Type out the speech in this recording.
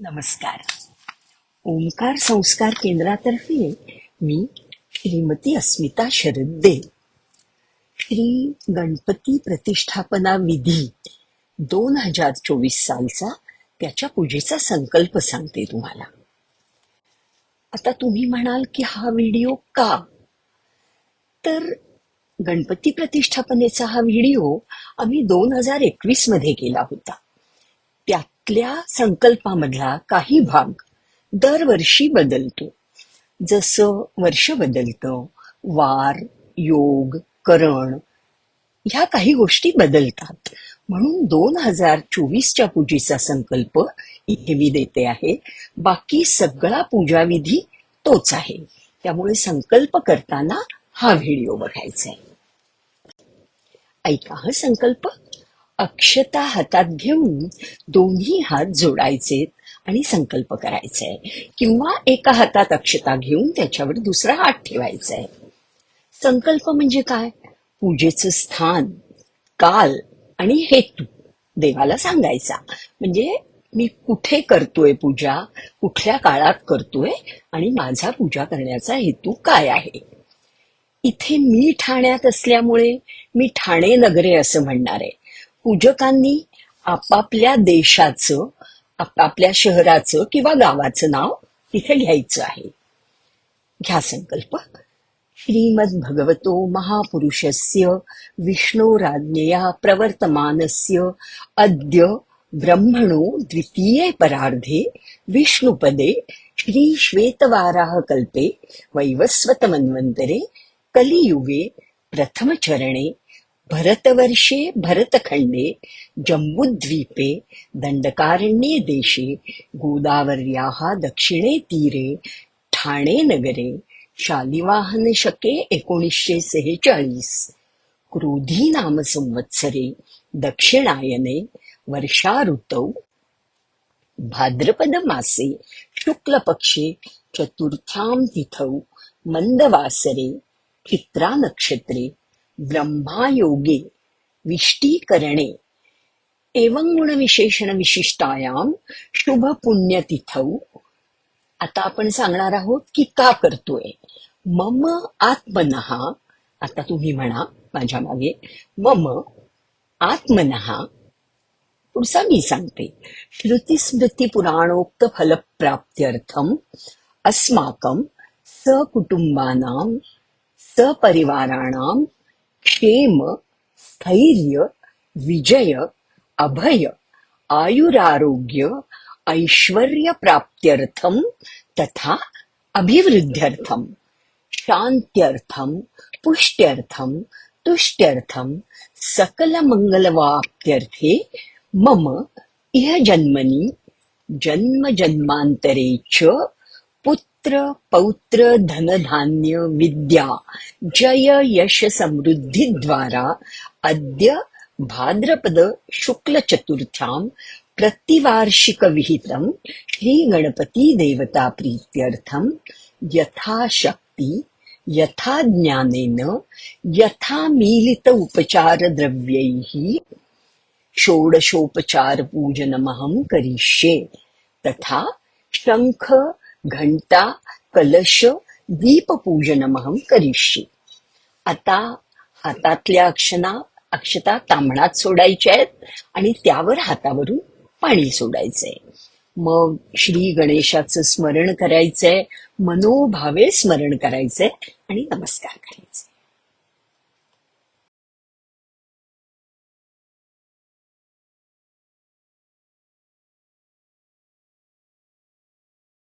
नमस्कार. ओंकार संस्कार केंद्रातर्फे मी श्रीमती अस्मिता शरद. दे श्री गणपती प्रतिष्ठापना विधी दोन हजार चोवीस सालचा त्याच्या पूजेचा संकल्प सांगते तुम्हाला. आता तुम्ही म्हणाल की हा व्हिडिओ का? तर गणपती प्रतिष्ठापनेचा हा व्हिडिओ आम्ही दोन हजार एकवीसमध्ये केला होता. त्यातल्या संकल्पामधला काही भाग दरवर्षी बदलतो. जसं वर्ष बदलतं वार योग करण ह्या काही गोष्टी बदलतात. म्हणून दोन हजार चोवीसच्या पूजेचा संकल्प इथे मी देते आहे. बाकी सगळा पूजाविधी तोच आहे. त्यामुळे संकल्प करताना हा व्हिडिओ बघायचा आहे. ऐका हा संकल्प. अक्षता हातात घेऊन दोन्ही हात जोडायचे आणि संकल्प करायचा. आहे किंवा एका हातात अक्षता घेऊन त्याच्यावर दुसरा हात ठेवायचा. आहे संकल्प म्हणजे काय? पूजेचं स्थान काल आणि हेतू देवाला सांगायचा. म्हणजे मी कुठे करतोय पूजा? कुठल्या काळात करतोय? आणि माझा पूजा करण्याचा हेतू काय आहे? इथे मी ठाण्यात असल्यामुळे मी ठाणे नगरे असं म्हणणार आहे. पूजकांनी आपापल्या देशाचं आपापल्या शहराचं किंवा गावाचं नाव तिथे घ्यायचं आहे. घ्या संकल्प. श्रीमद भगवतो महापुरुषस्य विष्णोराज्ञया प्रवर्तमानस्य अद्य ब्रह्मणो द्वितीये परार्धे विष्णुपदे श्री श्वेतवाराह कल्पे वैवस्वतमन्वन्तरे कलियुगे प्रथमचरणे भरतवर्षे भरतखण्डे जम्बुद्वीपे दण्डकारण्ये देशे गोदावर्याः दक्षिणे तीरे ठाणे नगरे शालिवाहन शके एकोणीसशे सेहेचाळीस क्रोधी नाम संवत्सरे दक्षिणायने वर्षा ऋतौ भाद्रपद मासे शुक्ल पक्षे चतुर्थ्यां तिथौ मंदवासरे चित्रा नक्षत्रे ब्रह्मायोगे विष्टीकरणे एवं गुणविशेषण विशिष्टायाम शुभ पुण्यतिथौ आता आपण सांगणार आहोत की का करतोय. मम आत्मनहा आता तुम्ही म्हणा माझ्या मागे मम आत्मनहा पुढचा मी सांगते. श्रुती स्मृती पुराणोक्त फलप्राप्त्यर्थम अस्माकं सकुटुंबानाम सपरिवाराणाम क्षेम स्थैर्य विजय अभय आयुरारोग्य ऐश्वर्य प्राप्त्यर्थम तथा अभिवृद्ध्यर्थम शांत्यर्थम पुष्ट्यर्थम तुष्ट्यर्थम सकल मंगलवाप्त्यर्थे मम इह जन्मनि जन्म जन्मांतरे च पुत्र पौत्र धन धान्य विद्या जय यश समृद्धी द्वारा अद्य भाद्रपद शुक्ल चतुर्थ्याम प्रतिवार्षिक विहितम श्री गणपती देवता प्रीत्यर्थं यथाशक्ति यथा ज्ञानेन यथा मीलित उपचार द्रव्यैः षोडशोपचार पूजनमहं करिष्ये तथा शंख घंटा कलश दीपपूजनमहं करिष्ये. आता हातातल्या अक्षना अक्षता तांबणात सोडायच्या आहेत आणि त्यावर हातावरून पाणी सोडायचंय. मग श्री गणेशाचं स्मरण करायचंय मनोभावे स्मरण करायचंय आणि नमस्कार करायचे